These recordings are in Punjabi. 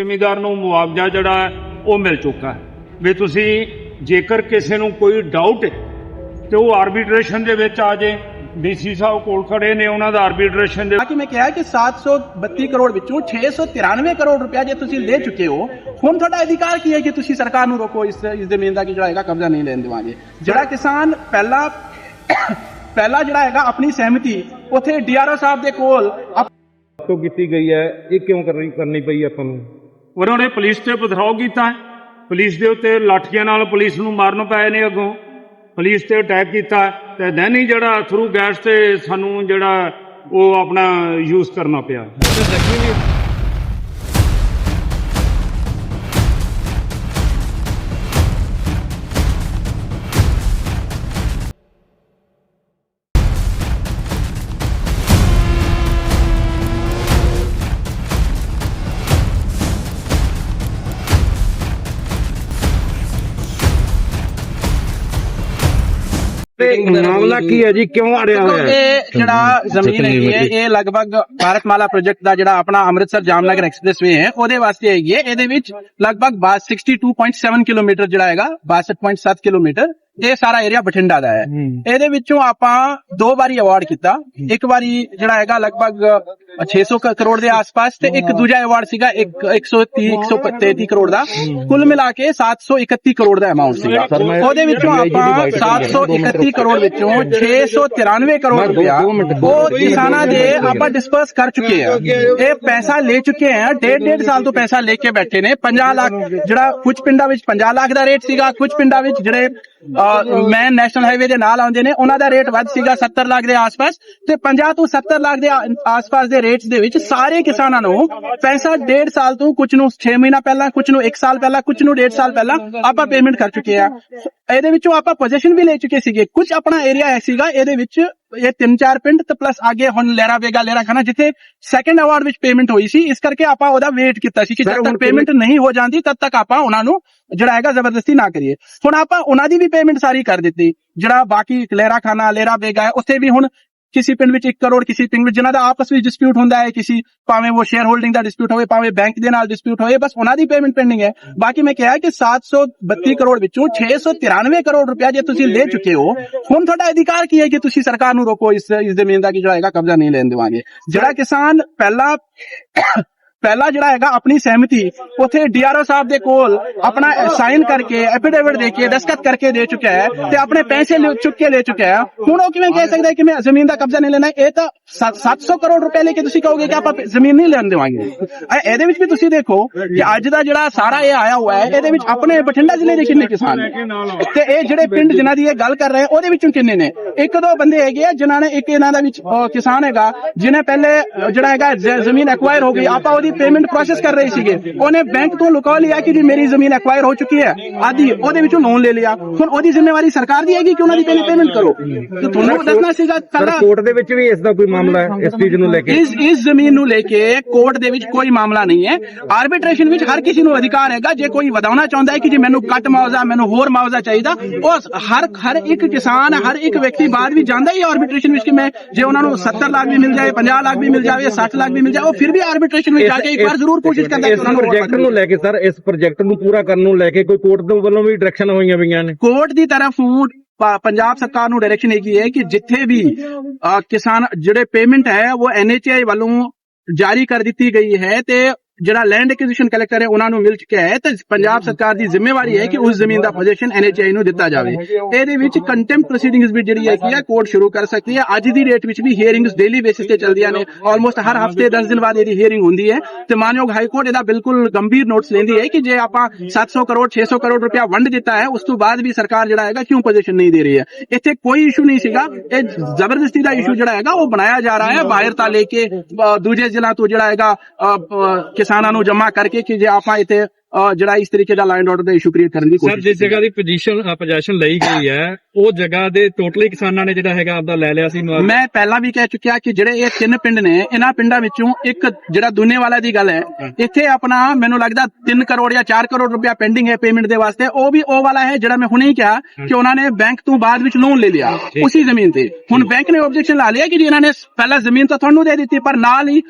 ਜ਼ਿਮੀਦਾਰ ਨੂੰ ਮੁਆਵਜ਼ਾ ਜਿਹੜਾ ਹੈ ਉਹ ਮਿਲ ਚੁੱਕਾ ਹੈ। ਵੀ ਤੁਸੀਂ ਜੇਕਰ ਕਿਸੇ ਨੂੰ ਕੋਈ ਡਾਊਟ ਹੈ ਤੇ ਉਹ ਆਰਬਿਟ੍ਰੇਸ਼ਨ ਦੇ ਵਿੱਚ ਆ ਜੇ ਡੀਸੀ ਸਾਹਿਬ ਕੋਲ ਖੜੇ ਨੇ ਉਹਨਾਂ ਦਾ ਆਰਬਿਟ੍ਰੇਸ਼ਨ ਦੇ ਬਾਕੀ ਮੈਂ ਕਿਹਾ ਕਿ 732 ਕਰੋੜ ਵਿੱਚੋਂ 693 ਕਰੋੜ ਰੁਪਇਆ ਜੇ ਤੁਸੀਂ ਲੈ ਚੁੱਕੇ ਹੋ ਹੁਣ ਤੁਹਾਡਾ ਅਧਿਕਾਰ ਕੀ ਹੈ ਕਿ ਤੁਸੀਂ ਸਰਕਾਰ ਨੂੰ ਰੋਕੋ ਇਸ ਇਸ ਜ਼ਮੀਨ ਦਾ ਕਿ ਜਿਹੜਾ ਹੈਗਾ ਕਬਜ਼ਾ ਨਹੀਂ ਲੈਣ ਦੇਵਾਂਗੇ। ਜਿਹੜਾ ਕਿਸਾਨ ਪਹਿਲਾ ਪਹਿਲਾ ਜਿਹੜਾ ਹੈਗਾ ਆਪਣੀ ਸਹਿਮਤੀ ਉਥੇ ਡੀਆਰਓ ਸਾਹਿਬ ਦੇ ਕੋਲ ਆਪ- ਤੋਂ ਕੀਤੀ ਗਈ ਹੈ ਇਹ ਕਿਉਂ ਕਰਨੀ ਕਰਨੀ ਪਈ ਆਪਾਂ ਨੂੰ? ਉਹਨਾਂ ਨੇ ਪੁਲਿਸ ਤੇ ਪਥਰਾਓ ਕੀਤਾ। ਪੁਲਿਸ ਦੇ ਉੱਤੇ ਲਾਠੀਆਂ ਨਾਲ ਪੁਲਿਸ ਨੂੰ ਮਾਰਨ ਪਏ ਨੇ ਅੱਗੋਂ। ਪੁਲਿਸ ਤੇ ਅਟੈਕ ਕੀਤਾ ਹੈ ਤੇ ਦੈਨ ਹੀ ਜਿਹੜਾ ਥਰੂ ਗੈਸ ਤੇ ਸਾਨੂੰ ਜਿਹੜਾ ਉਹ ਆਪਣਾ ਯੂਜ਼ ਕਰਨਾ ਪਿਆ। ਮਾਮਲਾ ਕੀ ਹੈ ਜੀ? ਕਿਉਂ ਅੜਿਆ ਹੋਇਆ ਹੈ? ਇਹ ਜਿਹੜਾ ਜ਼ਮੀਨ ਹੈਗੀ ਹੈ ਇਹ ਲਗਭਗ ਭਾਰਤਮਾਲਾ ਪ੍ਰੋਜੈਕਟ ਦਾ ਜਿਹੜਾ ਆਪਣਾ ਅੰਮ੍ਰਿਤਸਰ ਜਾਮਨਗਰ ਐਕਸਪ੍ਰੈਸਵੇ ਹੈ ਉਹਦੇ ਵਾਸਤੇ ਹੈਗੀ ਹੈ। ਇਹਦੇ ਵਿੱਚ ਲਗਭਗ 62.7 ਕਿਲੋਮੀਟਰ ਜਿਹੜਾ ਹੈਗਾ 62.7 ਕਿਲੋਮੀਟਰ ਇਹ ਸਾਰਾ ਏਰੀਆ ਬਠਿੰਡਾ ਦਾ ਹੈ। ਇਹਦੇ ਵਿੱਚੋਂ ਆਪਾਂ ਦੋ ਵਾਰੀ ਅਵਾਰਡ ਕੀਤਾ। ਇੱਕ ਵਾਰੀ ਜਿਹੜਾ ਹੈਗਾ ਲਗਭਗ 600 ਕ- ਕਰੋੜ ਦੇ ਆਸ-ਪਾਸ ਤੇ ਇੱਕ ਦੂਜਾ ਅਵਾਰਡ ਸੀਗਾ ਇੱਕ 130 133 ਕਰੋੜ ਦਾ ਕੁੱਲ ਮਿਲਾ ਕੇ 731 ਕਰੋੜ ਦਾ ਅਮਾਉਂਟ ਸੀਗਾ ਉਹਦੇ ਵਿੱਚੋਂ ਆਪਾਂ 731 ਕਰੋੜ ਵਿੱਚੋਂ 693 ਕਰੋੜ ਰੁਪਇਆ ਉਹ ਕਿਸਾਨਾਂ ਦੇ ਆਪਾਂ ਡਿਸਪਰਸ ਕਰ ਚੁੱਕੇ ਆ ਇਹ ਪੈਸਾ ਲੈ ਚੁੱਕੇ ਆ ਡੇਢ ਡੇਢ ਸਾਲ ਤੋਂ ਪੈਸਾ ਲੈ ਕੇ ਬੈਠੇ ਨੇ 50 ਲੱਖ ਜਿਹੜਾ ਕੁਝ ਪਿੰਡਾਂ ਵਿੱਚ 50 ਲੱਖ ਦਾ ਰੇਟ ਸੀਗਾ ਕੁਝ ਪਿੰਡਾਂ ਵਿੱਚ ਜਿਹੜੇ ਮੈਂ ਨੈਸ਼ਨਲ ਹਾਈਵੇ ਦੇ ਨਾਲ ਆਉਂਦੇ ਨੇ ਉਹਨਾਂ ਦਾ ਰੇਟ ਵੱਧ ਸੀਗਾ 70 ਲੱਖ ਦੇ ਆਸ-ਪਾਸ ਤੇ 50 ਤੋਂ 70 ਲੱਖ ਦੇ ਆਸ-ਪਾਸ ਦੇ ਰੇਟਸ ਦੇ ਵਿੱਚ ਸਾਰੇ ਕਿਸਾਨਾਂ ਨੂੰ ਪੈਸਾ ਡੇਢ ਸਾਲ ਤੋਂ ਕੁਝ ਨੂੰ 6 ਮਹੀਨਾ ਪਹਿਲਾਂ ਕੁਝ ਨੂੰ 1 ਸਾਲ ਪਹਿਲਾਂ ਕੁਝ ਨੂੰ ਡੇਢ ਸਾਲ ਪਹਿਲਾਂ ਆਪਾਂ ਪੇਮੈਂਟ ਕਰ ਚੁੱਕੇ ਆ। ਇਹਦੇ ਵਿੱਚੋਂ ਆਪਾਂ ਪੋਜੀਸ਼ਨ ਵੀ ਲੈ ਚੁੱਕੇ ਸੀਗੇ। ਕੁਝ ਆਪਣਾ ਏਰੀਆ ਐ ਸੀਗਾ ਇਹਦੇ ਵਿੱਚ ਇਹ ਤਿੰਨ ਚਾਰ ਪਿੰਡ ਤੇ ਪਲੱਸ ਅੱਗੇ ਹੁਣ ਲਹਿਰਾ ਬੇਗਾ ਲਹਿਰਾ ਖਾਨਾ ਜਿੱਥੇ ਸੈਕੰਡ ਅਵਾਰਡ ਵਿੱਚ ਪੇਮੈਂਟ ਹੋਈ ਸੀ। ਇਸ ਕਰਕੇ ਆਪਾਂ ਉਹਦਾ ਵੇਟ ਕੀਤਾ ਸੀ ਕਿ ਜਦ ਤੱਕ ਪੇਮੈਂਟ ਨਹੀਂ ਹੋ ਜਾਂਦੀ ਤਦ ਤੱਕ ਆਪਾਂ ਉਹਨਾਂ ਨੂੰ ਜਿਹੜਾ ਹੈਗਾ ਜ਼ਬਰਦਸਤੀ ਨਾ ਕਰੀਏ। ਹੁਣ ਆਪਾਂ ਉਹਨਾਂ ਦੀ ਵੀ ਪੇਮੈਂਟ ਸਾਰੀ ਕਰ ਦਿੱਤੀ। ਜਿਹੜਾ ਬਾਕੀ ਲਹਿਰਾ ਖਾਨਾ ਲਹਿਰਾ ਬੇਗਾ ਹੈ ਉੱਥੇ ਵੀ ਹੁਣ ਕਿਸੇ ਪਿੰਡ ਵਿੱਚ 1 ਕਰੋੜ ਕਿਸੇ ਪਿੰਡ ਵਿੱਚ ਜਿਨ੍ਹਾਂ ਦਾ ਆਪਸ ਵਿੱਚ ਡਿਸਪਿਊਟ ਹੁੰਦਾ ਹੈ ਕਿਸੇ ਭਾਵੇਂ ਉਹ ਸ਼ੇਅਰ ਹੋਲਡਿੰਗ ਦਾ ਡਿਸਪਿਊਟ ਹੋਵੇ ਭਾਵੇਂ ਬੈਂਕ ਦੇ ਨਾਲ ਡਿਸਪਿਊਟ ਹੋਵੇ ਬਸ ਉਹਨਾਂ ਦੀ ਪੇਮੈਂਟ ਪੈਂਡਿੰਗ ਹੈ ਬਾਕੀ ਮੈਂ ਕਿਹਾ ਕਿ 732 ਕਰੋੜ ਵਿੱਚੋਂ 693 ਕਰੋੜ ਰੁਪਇਆ ਜੇ ਤੁਸੀਂ ਲੈ ਚੁੱਕੇ ਹੋ ਹੁਣ ਤੁਹਾਡਾ ਅਧਿਕਾਰ ਕੀ ਹੈ ਕਿ ਤੁਸੀਂ ਸਰਕਾਰ ਨੂੰ ਰੋਕੋ ਇਸ ਇਸ ਜ਼ਮੀਨ ਦਾ ਕਿ ਜਿਹੜਾ ਹੈਗਾ ਕਬਜ਼ਾ ਨਹੀਂ ਲੈਣ ਦੇਵਾਂਗੇ ਜਿਹੜਾ ਕਿਸਾਨ ਪਹਿਲਾਂ ਪਹਿਲਾ ਜਿਹੜਾ ਹੈਗਾ ਆਪਣੀ ਸਹਿਮਤੀ, ਉਥੇ ਡੀਆਰਓ ਸਾਹਿਬ ਦੇ ਕੋਲ ਆਪਣਾ ਸਾਈਨ ਕਰਕੇ ਐਫੀਡੇਵਿਟ ਦੇ ਕੇ ਦਸਖਤ ਕਰਕੇ ਦੇ ਚੁੱਕਾ ਹੈ ਤੇ ਆਪਣੇ ਪੈਸੇ ਚੁੱਕ ਕੇ ਲੈ ਚੁੱਕਾ ਹੈ। ਹੁਣ ਉਹ ਕਿਵੇਂ ਕਹਿ ਸਕਦਾ ਹੈ ਕਿ ਮੈਂ ਜ਼ਮੀਨ ਦਾ ਕਬਜ਼ਾ ਨਹੀਂ ਲੈਣਾ? ਇਹ ਤਾਂ 700 ਕਰੋੜ ਰੁਪਏ ਲੈ ਕੇ ਤੁਸੀਂ ਕਹੋਗੇ ਕਿ ਆਪਾਂ ਜ਼ਮੀਨ ਨਹੀਂ ਲੈਣ ਦੇਵਾਂਗੇ। ਇਹਦੇ ਵਿੱਚ ਵੀ ਤੁਸੀਂ ਦੇਖੋ ਕਿ ਅੱਜ ਦਾ ਜਿਹੜਾ ਸਾਰਾ ਇਹ ਆਇਆ ਹੋਇਆ ਹੈ, ਇਹਦੇ ਵਿੱਚ ਆਪਣੇ ਬਠਿੰਡਾ ਜ਼ਿਲ੍ਹੇ ਦੇ ਕਿੰਨੇ ਕਿਸਾਨ ਤੇ ਇਹ ਜਿਹੜੇ ਪਿੰਡ ਜਿਨ੍ਹਾਂ ਦੀ ਇਹ ਗੱਲ ਕਰ ਰਹੇ, ਉਹਦੇ ਵਿੱਚੋਂ ਕਿੰਨੇ ਨੇ? ਇੱਕ ਦੋ ਬੰਦੇ ਹੈਗੇ ਆ ਜਿਨ੍ਹਾਂ ਨੇ, ਇੱਕ ਇਹਨਾਂ ਦਾ ਵਿੱਚ ਕਿਸਾਨ ਹੈਗਾ, ਜਿਹਨੇ ਪਹਿਲੇ ਜਿਹੜਾ ਹੈਗਾ ਜ਼ਮੀਨ ਐਕਵਾਇਰ ਹੋ ਗਈ, ਆਪਾਂ ਉਹਦੀ ਪੇਮੈਂਟ ਪ੍ਰੋਸੈਸ ਕਰ ਰਹੇ ਸੀਗੇ। ਉਹਨੇ ਬੈਂਕ ਤੋਂ ਲੁਕਾ ਲਿਆ ਕਿ ਜੀ ਮੇਰੀ ਜ਼ਮੀਨ ਐਕਵਾਇਰ ਹੋ ਚੁੱਕੀ ਹੈ। ਆਦੀ ਉਹਦੇ ਵਿੱਚੋਂ ਲੋਨ ਲੈ ਲਿਆ। ਹੁਣ ਉਹਦੀ ਜ਼ਿੰਮੇਵਾਰੀ ਸਰਕਾਰ ਦੀ ਹੈਗੀ ਕਿ ਉਹਨਾਂ ਦੀ ਪਹਿਲੇ ਪੇਮੈਂਟ ਕਰੋ? ਤੇ ਤੁਹਾਨੂੰ ਦੱਸਣਾ ਸੀਗਾ ਪਹਿਲਾਂ ਕੋਰਟ ਦੇ ਵਿੱਚ ਵੀ ਇਸ ਦਾ ਕੋਈ ਮਾਮਲਾ ਹੈ? ਇਸ ਚੀਜ਼ ਨੂੰ ਲੈ ਕੇ। ਇਸ ਇਸ ਜ਼ਮੀਨ ਨੂੰ ਲੈ ਕੇ ਕੋਰਟ ਦੇ ਵਿੱਚ ਕੋਈ ਮਾਮਲਾ ਨਹੀਂ ਹੈ। ਆਰਬਿਟ੍ਰੇਸ਼ਨ ਵਿੱਚ ਹਰ ਕਿਸੇ ਨੂੰ ਅਧਿਕਾਰ ਹੈਗਾ। ਜੇ ਕੋਈ ਵਧਾਉਣਾ ਚਾਹੁੰਦਾ ਹੈ ਕਿ ਜੇ ਮੈਨੂੰ ਕੱਟ ਮੁਆਵਜ਼ਾ ਮੈਨੂੰ ਹੋਰ ਮੁਆਵਜ਼ਾ ਚਾਹੀਦਾ ਉਹ ਹਰ ਹਰ ਇੱਕ ਕਿਸਾਨ ਹਰ ਇੱਕ ਵਿਅਕਤੀ ਬਾਅਦ ਵੀ ਜਾਂਦਾ ਹੀ ਆਰਬਿਟ੍ਰੇਸ਼ਨ ਵਿੱਚ ਕਿ ਮੈਂ ਜੇ ਉਹਨਾਂ ਨੂੰ 70 ਲੱਖ ਵੀ ਮਿਲ ਜਾਏ 50 ਲੱਖ ਵੀ ਮਿਲ ਜਾਵੇ 60 ਲੱਖ ਵੀ ਮਿਲ ਜਾਏ ਉਹ ਫਿਰ ਵੀ ਆਰਬਿਟ੍ਰੇਸ਼ਨ ਵਿੱਚ ਜਾ ਕੇ ਇੱਕ ਵਾਰ ਜ਼ਰੂਰ ਕੋਸ਼ਿਸ਼ ਕਰਦਾ ਕਿ ਉਹਨਾਂ ਨੂੰ ਪ੍ਰੋਜੈਕਟ ਨੂੰ ਲੈ ਕੇ ਸਰ ਇਸ ਪ੍ਰੋਜੈਕਟ ਨੂੰ ਪੂਰਾ ਕਰਨ ਨੂੰ ਲੈ ਕੇ ਕੋਈ ਕੋਰਟ ਦੇ ਵੱਲੋਂ ਵੀ ਡਾਇਰੈਕਸ਼ਨ ਹੋਈਆਂ ਪਈਆਂ ਨੇ। ਕੋਰਟ ਦੀ ਤਰਫੋਂ ਪੰਜਾਬ ਸਰਕਾਰ ਨੂੰ ਡਾਇਰੈਕਸ਼ਨ ਹੈਗੀ ਹੈ ਕਿ ਜਿੱਥੇ ਵੀ ਕਿਸਾਨ ਜਿਹੜੇ ਪੇਮੈਂਟ ਹੈ ਉਹ ਐਨਐਚਆਈ ਵੱਲੋਂ ਜਾਰੀ ਕਰ ਦਿੱਤੀ ਗਈ ਹੈ ਤੇ ਜਿਹੜਾ ਲੈਂਡ ਐਕੁਜੀਸ਼ਨ ਕਲੈਕਟਰ ਹੈ, ਉਹਨਾਂ ਨੂੰ ਮਿਲ ਚੁੱਕਿਆ ਹੈ ਤੇ ਪੰਜਾਬ ਸਰਕਾਰ ਦੀ ਜ਼ਿੰਮੇਵਾਰੀ ਹੈ ਕਿ ਉਸ ਜ਼ਮੀਨ ਦਾ ਪੋਜੀਸ਼ਨ ਐਨਐਚਆਈ ਨੂੰ ਦਿੱਤਾ ਜਾਵੇ। ਇਹਦੇ ਵਿੱਚ ਕੰਟੈਂਪਟ ਪ੍ਰੋਸੀਡਿੰਗਸ ਵੀ ਜਿਹੜੀ ਹੈਗੀ ਹੈ ਕੋਰਟ ਸ਼ੁਰੂ ਕਰ ਸਕਦੀ ਹੈ। ਅੱਜ ਦੀ ਡੇਟ ਵਿੱਚ ਵੀ ਹੀਅਰਿੰਗਸ ਡੇਲੀ ਬੇਸਿਸ ਤੇ ਚੱਲਦੀਆਂ ਨੇ। ਆਲਮੋਸਟ ਹਰ ਹਫ਼ਤੇ 10 ਦਿਨ ਬਾਅਦ ਇਹਦੀ ਹੀਅਰਿੰਗ ਹੁੰਦੀ ਹੈ। ਤੇ ਮਾਨਯੋਗ ਹਾਈ ਕੋਰਟ ਇਹਦਾ ਬਿਲਕੁਲ ਗੰਭੀਰ ਨੋਟਿਸ ਲੈਂਦੀ ਹੈ ਕਿ ਜੇ ਆਪਾਂ 700 ਕਰੋੜ 600 ਕਰੋੜ ਰੁਪਇਆ ਵੰਡ ਦਿੱਤਾ ਹੈ, ਉਸ ਤੋਂ ਬਾਅਦ ਵੀ ਸਰਕਾਰ ਜਿਹੜਾ ਹੈਗਾ ਕਿਉਂ ਪੋਜੀਸ਼ਨ ਨਹੀਂ ਦੇ ਰਹੀ ਹੈ? ਇੱਥੇ ਕੋਈ ਇਸ਼ੂ ਨਹੀਂ ਸੀਗਾ। ਇਹ ਜ਼ਬਰਦਸਤੀ ਦਾ ਇਸ਼ੂ ਜਿਹੜਾ ਹੈਗਾ, ਉਹ ਬਣਾਇਆ ਜਾ ਰਿਹਾ ਹੈ। ਬਾਹਰ ਤਾਂ ਲੈ ਕੇ ਦੂਜੇ ਜ਼ਿਲ੍ਹਾ ਤੋਂ ਜਿਹੜਾ ਹੈਗਾ ਕਿਸਾਨਾਂ ਨੂੰ ਜਮ੍ਹਾਂ ਕਰਕੇ ਕਿ ਜੇ ਆਪਾਂ ਇੱਥੇ ਜਿਹੜਾ ਇਸ ਤਰੀਕੇ ਦਾ ਲਾਈਨ ਆਰਡਰ ਦਾ ਇਸ਼ੂ ਕ੍ਰੀਏਟ ਕਰਨ ਦੀ ਸਰ ਕੋਸ਼ਿਸ਼ ਜਿਸ ਕੀਤੀ। ਜਗ੍ਹਾ ਦੀ ਪੋਜੀਸ਼ਨ ਪੋਜੀਸ਼ਨ ਲਈ ਗਈ ਹੈ ਉਹ ਜਗ੍ਹਾ ਦੇ ਟੋਟਲੀ ਕਿਸਾਨਾਂ ਨੇ ਜਿਹੜਾ ਹੈਗਾ ਆਪਦਾ ਲੈ ਲਿਆ ਸੀ ਮੈਂ ਪਹਿਲਾਂ ਵੀ ਕਹਿ ਚੁੱਕਿਆ ਕਿ ਜਿਹੜੇ ਇਹ ਤਿੰਨ ਪਿੰਡ ਨੇ ਇਹਨਾਂ ਪਿੰਡਾਂ ਵਿੱਚੋਂ ਇੱਕ ਜਿਹੜਾ ਦੁਨੇ ਵਾਲਾ ਦੀ ਗੱਲ ਹੈ ਇੱਥੇ ਆਪਣਾ ਮੈਨੂੰ ਲੱਗਦਾ 3 ਕਰੋੜ ਜਾਂ 4 ਕਰੋੜ ਰੁਪਇਆ ਪੈਂਡਿੰਗ ਹੈ ਪੇਮੈਂਟ ਦੇ ਵਾਸਤੇ। ਉਹ ਵੀ ਉਹ ਵਾਲਾ ਹੈ ਜਿਹੜਾ ਮੈਂ ਹੁਣੇ ਹੀ ਕਿਹਾ ਕਿ ਉਹਨਾਂ ਨੇ ਬੈਂਕ ਤੋਂ ਬਾਅਦ ਵਿੱਚ ਲੋਨ ਲੈ ਲਿਆ ਉਸੇ ਜ਼ਮੀਨ ਤੇ। ਹੁਣ ਬੈਂਕ ਨੇ ਆਬਜੈਕਸ਼ਨ ਲਾ ਲਿਆ ਕਿ ਜੀ ਇਹਨਾਂ ਨੇ ਪਹਿਲਾਂ ਜ਼ਮੀਨ ਤਾਂ ਤੁਹਾਨੂੰ ਦੇ ਦਿੱਤੀ ਪਰ ਨਾਲ ਹੀ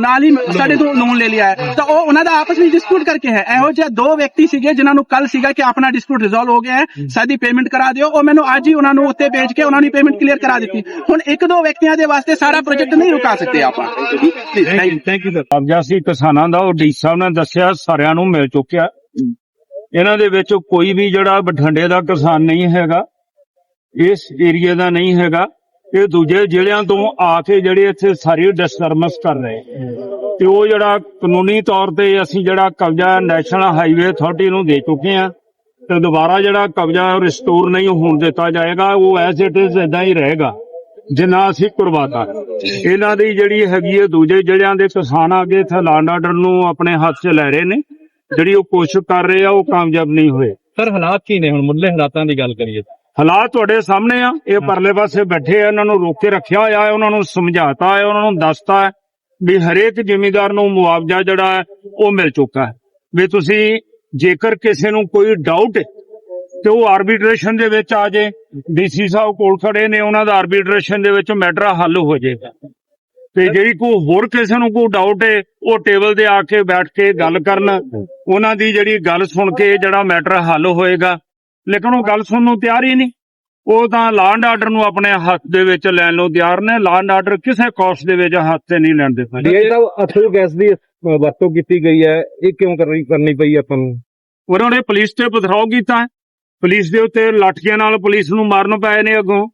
ਨਾਲ ਹੀ ਸਾਡੇ ਤੋਂ ਲੋਨ ਲੈ ਲਿਆ ਤਾਂ ਉਹ ਉਹਨਾਂ ਦਾ ਆਪਸ ਵਿੱਚ ਡਿਸਪਿਊਟ ਕਰਕੇ ਹੈ ਇਹੋ ਜਿਹੇ ਦੋ ਵਿਅਕਤੀ ਸੀਗੇ ਜਿਨ੍ਹਾਂ ਨੂੰ ਕੱਲ ਸੀਗਾ ਕਿ ਆਪਣਾ ਡਿਸਪਿਊਟ ਰਿਜ਼ੋਲਵ ਹੋ ਗਿਆ ਹੈ ਸਾਡੀ ਪੇਮੈਂਟ ਕਰਾ ਦਿਓ। ਉਹ ਮੈਨੂੰ ਅੱਜ ਹੀ ਉਹਨਾਂ ਨੂੰ ਉੱਤੇ ਭੇਜ ਕੇ ਉਹਨਾਂ ਦੀ ਪੇਮੈਂਟ ਕਲੀਅਰ ਕਰਾ ਦਿੱਤੀ। ਹੁਣ ਇੱਕ ਦੋ ਵਿਅਕਤੀਆਂ ਦੇ ਵਾਸਤੇ ਸਾਰਾ ਪ੍ਰੋਜੈਕਟ ਨਹੀਂ ਰੁਕਾ ਸਕਦੇ ਆਪਾਂ. ਥੈਂਕ ਯੂ ਸਰ ਕਬਜ਼ਾ ਸੀ ਕਿਸਾਨਾਂ ਦਾ ਉਹ ਡੀ ਸਾਹਿਬ ਨੇ ਦੱਸਿਆ ਸਾਰਿਆਂ ਨੂੰ ਮਿਲ ਚੁੱਕਿਆ। ਇਹਨਾਂ ਦੇ ਵਿੱਚ ਕੋਈ ਵੀ ਜਿਹੜਾ ਬਠਿੰਡੇ ਦਾ ਕਿਸਾਨ ਨਹੀਂ ਹੈਗਾ ਇਸ ਏਰੀਆ ਦਾ ਨਹੀਂ ਹੈਗਾ। ਇਹ ਦੂਜੇ ਜ਼ਿਲ੍ਹਿਆਂ ਤੋਂ ਆ ਕੇ ਜਿਹੜੇ ਇੱਥੇ ਸਾਰੀ ਡਿਸਟਰਬੈਂਸ ਕਰ ਰਹੇ। ਤੇ ਉਹ ਜਿਹੜਾ ਕਾਨੂੰਨੀ ਤੌਰ ਤੇ ਅਸੀਂ ਜਿਹੜਾ ਕਬਜ਼ਾ ਨੈਸ਼ਨਲ ਹਾਈਵੇ ਅਥਾਰਟੀ ਨੂੰ ਦੇ ਚੁੱਕੇ ਆ ਤੇ ਦੁਬਾਰਾ ਜਿਹੜਾ ਕਬਜ਼ਾ ਰਿਸਟੋਰ ਨਹੀਂ ਹੋਣ ਦਿੱਤਾ ਜਾਏਗਾ, ਉਹ ਐਸ ਇਟ ਇਜ਼ ਇਦਾਂ ਹੀ ਰਹੇਗਾ, ਜਿੰਨਾ ਅਸੀਂ ਕੁਰਬਾਤਾ ਇਹਨਾਂ ਦੀ ਜਿਹੜੀ ਹੈਗੀ ਹੈ ਦੂਜੇ ਜ਼ਿਲ੍ਹਿਆਂ ਦੇ ਕਿਸਾਨ ਆਗੇ ਇੱਥੇ ਲਾਂਡ ਆਰਡਰ ਨੂੰ ਆਪਣੇ ਹੱਥ 'ਚ ਲੈ ਰਹੇ ਨੇ, ਜਿਹੜੀ ਉਹ ਕੋਸ਼ਿਸ਼ ਕਰ ਰਹੇ ਆ, ਉਹ ਕਾਮਯਾਬ ਨਹੀਂ ਹੋਏ। ਸਰ, ਹਾਲਾਤ ਕੀ ਨੇ ਹੁਣ? ਮੁੱਢਲੇ ਹਾਲਾਤਾਂ ਦੀ ਗੱਲ ਕਰੀਏ ਹਾਲਾਤ ਤੁਹਾਡੇ ਸਾਹਮਣੇ ਆ। ਇਹ ਪਰਲੇ ਪਾਸੇ ਬੈਠੇ ਆ ਇਹਨਾਂ ਨੂੰ ਰੋਕ ਕੇ ਰੱਖਿਆ ਹੋਇਆ ਹੈ ਉਹਨਾਂ ਨੂੰ ਸਮਝਾਤਾ ਹੈ ਉਹਨਾਂ ਨੂੰ ਦੱਸਤਾ ਹੈ ਵੀ ਹਰੇਕ ਜ਼ਿਮੀਂਦਾਰ ਨੂੰ ਮੁਆਵਜ਼ਾ ਜਿਹੜਾ ਹੈ ਉਹ ਮਿਲ ਚੁੱਕਾ ਹੈ। ਵੀ ਤੁਸੀਂ ਜੇਕਰ ਕਿਸੇ ਨੂੰ ਕੋਈ ਡਾਊਟ ਹੈ ਤੇ ਉਹ ਆਰਬਿਟ੍ਰੇਸ਼ਨ ਦੇ ਵਿੱਚ ਆ ਜੇ ਡੀਸੀ ਸਾਹਿਬ ਕੋਲ ਖੜੇ ਨੇ ਉਹਨਾਂ ਦਾ ਆਰਬਿਟ੍ਰੇਸ਼ਨ ਦੇ ਵਿੱਚ ਮੈਟਰ ਹੱਲ ਹੋ ਜਾਏਗਾ। ਤੇ ਜਿਹੜੀ ਕੋਈ ਹੋਰ ਕਿਸੇ ਨੂੰ ਕੋਈ ਡਾਊਟ ਹੈ ਉਹ ਟੇਬਲ ਤੇ ਆ ਕੇ ਬੈਠ ਕੇ ਗੱਲ ਕਰਨ। ਉਹਨਾਂ ਦੀ ਜਿਹੜੀ ਗੱਲ ਸੁਣ ਕੇ ਜਿਹੜਾ ਮੈਟਰ ਹੱਲ ਹੋਏਗਾ ਲੇਕਿਨ ਉਹ ਗੱਲ ਸੁਣਨ ਨੂੰ ਤਿਆਰ ਹੀ ਨਹੀਂ। ਉਹ ਤਾਂ ਲਾਂਡ ਆਰਡਰ ਨੂੰ ਆਪਣੇ ਹੱਥ ਦੇ ਵਿੱਚ ਲੈਣ ਨੂੰ ਤਿਆਰ ਨੇ। ਲਾਂਡ ਆਰਡਰ ਕਿਸੇ ਕੋਸਟ ਦੇ ਵਿੱਚ ਹੱਥ ਤੇ ਨਹੀਂ ਲੈਣ ਦੇ ਡੀਆਈ ਸਾਹਿਬ ਅਥਰੂ ਗੈਸ ਦੀ ਵਰਤੋਂ ਕੀਤੀ ਗਈ ਹੈ। ਇਹ ਕਿਉਂ ਕਰਨੀ ਕਰਨੀ ਪਈ ਆਪਾਂ ਨੂੰ? ਉਹਨਾਂ ਨੇ ਪੁਲਿਸ ਤੇ ਪਥਰਾਓ ਕੀਤਾ। ਪੁਲਿਸ ਦੇ ਉੱਤੇ ਲਾਠੀਆਂ ਨਾਲ ਪੁਲਿਸ ਨੂੰ ਮਾਰਨ ਪਏ ਨੇ ਅੱਗੋਂ।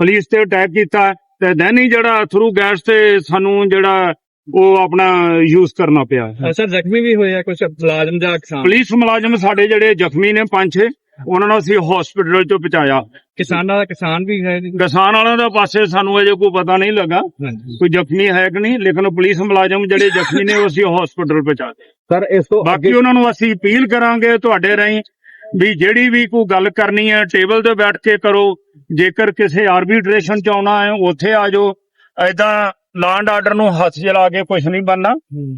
ਪੁਲਿਸ ਤੇ ਅਟੈਕ ਕੀਤਾ ਤੇ ਦੈਨ ਹੀ ਜਿਹੜਾ ਥਰੂ ਗੈਸ ਤੇ ਸਾਨੂੰ ਜਿਹੜਾ ਉਹ ਆਪਣਾ ਯੂਜ਼ ਕਰਨਾ ਪਿਆ। ਸਰ ਜ਼ਖਮੀ ਵੀ ਹੋਏ ਆ ਕੁਝ ਮੁਲਾਜ਼ਮ ਜਾਂ ਕਿਸਾਨ? ਪੁਲਿਸ ਮੁਲਾਜ਼ਮ ਸਾਡੇ ਜਿਹੜੇ ਜ਼ਖਮੀ ਨੇ ਪੰਜ ਛੇ ਉਹਨਾਂ ਨੂੰ ਅਸੀਂ ਹਸਪੀਟਲ ਚ ਪਹੁੰਚਾਇਆ। ਕਿਸਾਨਾਂ ਦਾ ਕਿਸਾਨ ਵੀ ਹੈ ਜੀ। ਕਿਸਾਨ ਵਾਲਿਆਂ ਦਾ ਪਾਸੇ ਸਾਨੂੰ ਅਜੇ ਕੋਈ ਪਤਾ ਨਹੀਂ ਲੱਗਾ। ਹਾਂਜੀ। ਕੋਈ ਜ਼ਖਮੀ ਹੈ ਕਿ ਨਹੀਂ ਲੇਕਿਨ ਪੁਲਿਸ ਮੁਲਾਜ਼ਮ ਜਿਹੜੇ ਜ਼ਖਮੀ ਨੇ ਉਹ ਅਸੀਂ ਹਸਪੀਟਲ ਪਹੁੰਚਾਤੇ ਸਰ ਇਸ ਤੋਂ ਬਾਕੀ ਉਹਨਾਂ ਨੂੰ ਅਸੀਂ ਅਪੀਲ ਕਰਾਂਗੇ ਤੁਹਾਡੇ ਰਾਹੀਂ ਵੀ ਜਿਹੜੀ ਵੀ ਕੋਈ ਗੱਲ ਕਰਨੀ ਹੈ ਟੇਬਲ ਤੇ ਬੈਠ ਕੇ ਕਰੋ। ਜੇਕਰ ਕਿਸੇ ਆਰਬਿਟ੍ਰੇਸ਼ਨ ਚ ਆਉਣਾ ਹੈ ਉੱਥੇ ਆ ਜਾਓ। ਐਦਾਂ ਲਾਂਡ ਆਰਡਰ ਨੂੰ ਹੱਥ 'ਚ ਲਾ ਕੇ ਕੁਝ ਨਹੀਂ ਬਣਨਾ।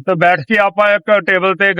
ਤੇ ਬੈਠ ਕੇ ਆਪਾਂ ਇੱਕ ਟੇਬਲ ਤੇ ਗੱਲ